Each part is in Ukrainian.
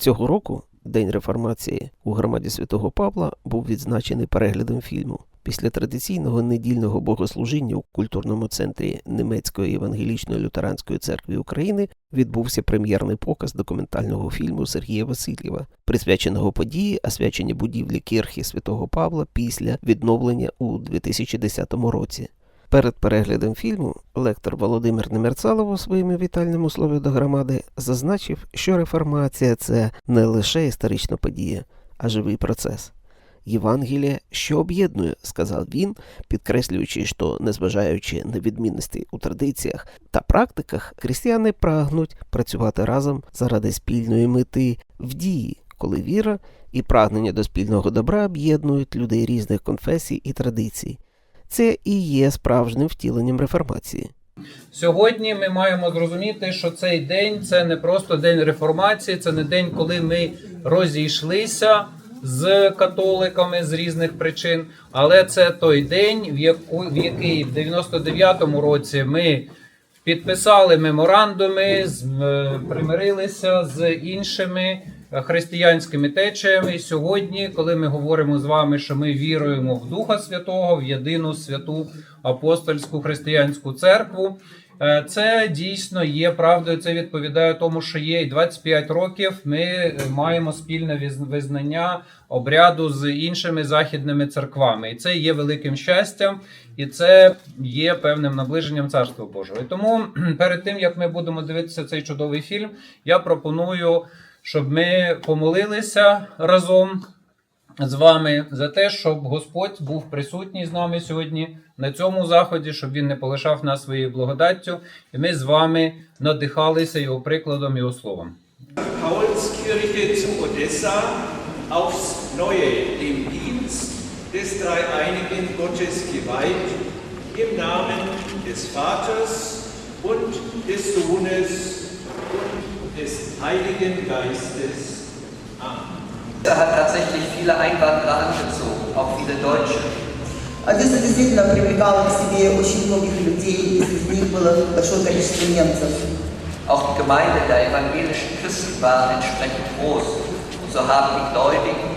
Цього року День реформації у громаді Святого Павла був відзначений переглядом фільму. Після традиційного недільного богослужіння у культурному центрі Немецької евангелічної лютеранської церкви України відбувся прем'єрний показ документального фільму Сергія Васильєва, присвяченого події освячення будівлі кірхи Святого Павла після відновлення у 2010 році. Перед переглядом фільму лектор Володимир Немерцалов у своєму вітальному слові до громади зазначив, що реформація це не лише історична подія, а живий процес. Євангелія, що об'єднує, сказав він, підкреслюючи, що, незважаючи на відмінності у традиціях та практиках, християни прагнуть працювати разом заради спільної мети в дії, коли віра і прагнення до спільного добра об'єднують людей різних конфесій і традицій. Це і є справжнім втіленням реформації. Сьогодні ми маємо зрозуміти, що цей день це не просто день реформації, це не день, коли ми розійшлися з католиками з різних причин, але це той день, в, який в 99-му році ми підписали меморандуми, е, примирилися з іншими християнськими течіями. Сьогодні, коли ми говоримо з вами, що ми віруємо в Духа Святого, в єдину святу апостольську християнську церкву. е, Це дійсно є правдою. Це відповідає тому, що є і 25 років. Ми маємо спільне визнання обряду з іншими західними церквами, і це є великим щастям, і це є певним наближенням Царства Божого. І тому перед тим як ми будемо дивитися цей чудовий фільм, я пропоную, щоб ми помолилися разом з вами за те, щоб Господь був присутній з нами сьогодні на цьому заході, щоб він не полишав нас своєю благодаттю, і ми з вами надихалися його прикладом, його словом. Paulskirche zu Odessa aufs Neue dem Dienst des dreieinigen Gottes geweiht, im Namen des Vaters und des Sohnes und des Heiligen Geistes. Amen. Er hat tatsächlich viele Einwanderer angezogen, auch viele Deutsche. Одесса действительно привлекала к себе очень многих людей, и среди них было большое количество немцев. Auch die Gemeinde der evangelischen Christen war entsprechend groß. Und so haben die Gläubigen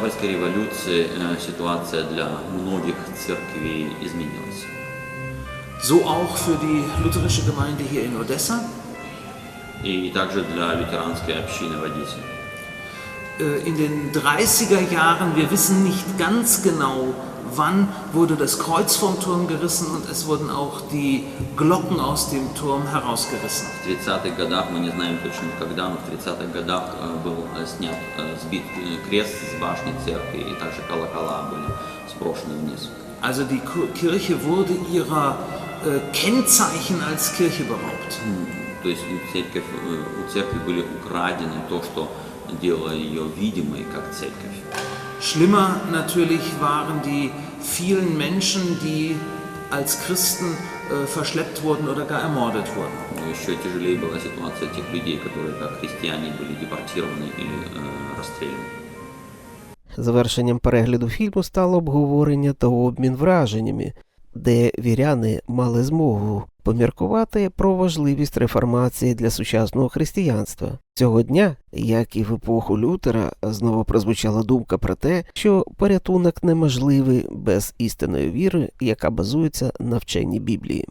Октябрьской революции э, ситуация для многих церквей изменилась. So auch für die lutherische Gemeinde hier in Odessa. И также для лютеранской общины в Одессе. Äh, In den 30er Jahren, wir wissen nicht ganz genau, wann wurde das Kreuz vom Turm gerissen und es wurden auch die Glocken aus dem Turm herausgerissen. В 30-х годах, мы не знаем точно когда, но в 30-х годах э, был э, снят, э, сбит э, крест с башни церкви, и также колокола были сброшены вниз. Also die Ku- Kirche wurde ihrer äh, Kennzeichen als Kirche beraubt. М, То есть у, церковь, э, у церкви были украдены то, что делало ее видимой как церковь. Schlimmer natürlich waren die vielen Menschen, die als Christen äh, verschleppt wurden oder gar ermordet wurden. Но еще тяжелее была ситуация тех людей, которые как христиане были депортированы или э, расстреляны. Завершенням перегляду фільму стало обговорення та обмін враженнями, де віряни мали змогу поміркувати про важливість реформації для сучасного християнства. Цього дня, як і в епоху Лютера, знову прозвучала думка про те, що порятунок неможливий без істинної віри, яка базується на вченні Біблії.